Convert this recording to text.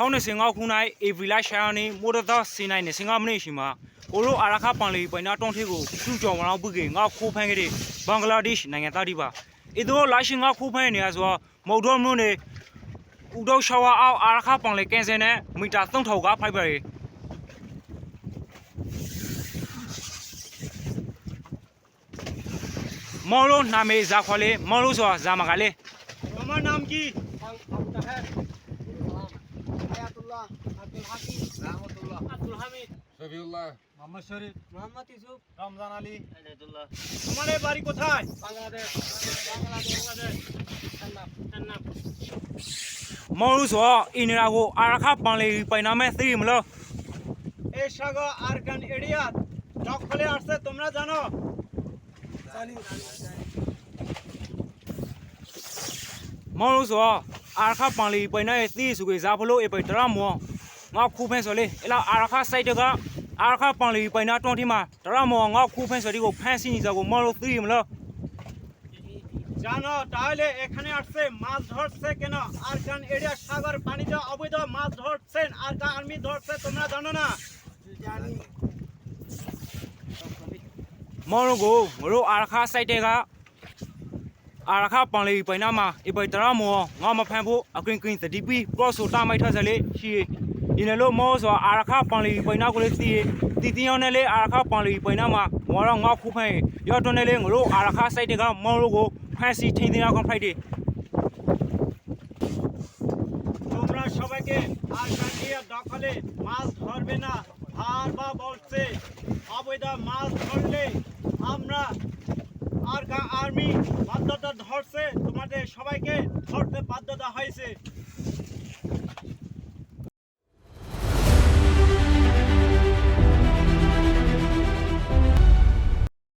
2025ခုနှစ်ဧပြီလ10ရက်နေ့မိုဒသစေနိုင်နေစင်ကမနေ့ရှိမှာကိုလိုအာရခပန်လီပိုင်နာတွန်ထေကိုကျူကျော်ဝရောင်းပုကေငါခိုးဖမ်းခဲ့တဲ့ဘင်္ဂလားဒေ့ရှ်နိုင်ငံသားတွေပါဤသို့လာရှင်ငါခိုးဖမ်းနေရဆိုတော့မော်တော်မွန်းနေဥဒေါရှဝါအောင်အာရခပန်လီကင်ဆယ်နဲ့မီတာ3000ကဖိုက်ပါရီမော်လိုနာမေဇာခွာလေမော်လိုဆိုတာဇာမကလေမမနာမ်ကြီး হায়াতুল্লাহ আব্দুল হাকিম রাহমাতুল্লাহ। আব্দুল হামিদ। শফিউল্লাহ। মোহাম্মদ শরীফ মোহাম্মদ ইউসুফ রমজান আলী। এনায়েতুল্লাহ তোমাদের বাড়ি কোথায়? বাংলাদেশ। বাংলাদেশ। বাংলাদেশ। মরু সো ইনরাগো আরাখা পালে পাইনামে তোমরা জানো? মরু সো အာရခပန်လီပိုင်နာရဲ့သီးစုကေဇာဖလို့အပိတရမောငါခုဖဲဆိုလေအလားအာရခစိုက်တကအာရခပန်လီပိုင်နာတွန်းတီမှာတရမောငါခုဖဲဆိုဒီကိုဖန်စီနေစကိုမောင်လို့သိမလို့ জানো তাহলে এখানে আসছে মাছ ধরছে কেন আরকান এরিয়া সাগর পানিতে অবৈধ মাছ ধরছেন আর আর্মি ধরছে তোমরা জানো না জানিမောင်လို့ကိုငါတို့ အာရခစိုက်တဲ့ကအာရခပန်လီပိုင်နာမှာအပိတရမောငါမဖန်ဖို့အကင်ကင်သတိပီပရော့ဆိုတာမိုက်ထစလေရှိဒီနယ်လို့မောဆိုအာရခပန်လီပိုင်နာကိုလေသိတီတီယောနဲ့လေအာရခပန်လီပိုင်နာမှာမောတော့ငါခုဖန်ရော့တွန်းနဲ့လေငါတို့အာရခစိုက်တဲ့ကမောင်လို့ကိုဖန်စီထိန်တင်အောင်ဖိုက်တယ် তোমরা সবাইকে আরকান এরিয়া দখলে মাছ ধরবে না বারবার বলছে অবৈধ মাছ ধরলে আমরা আর আর্মি বাধ্যতা ধরছে। তোমাদের সবাইকে ধরতে বাধ্যতা হয়েছে।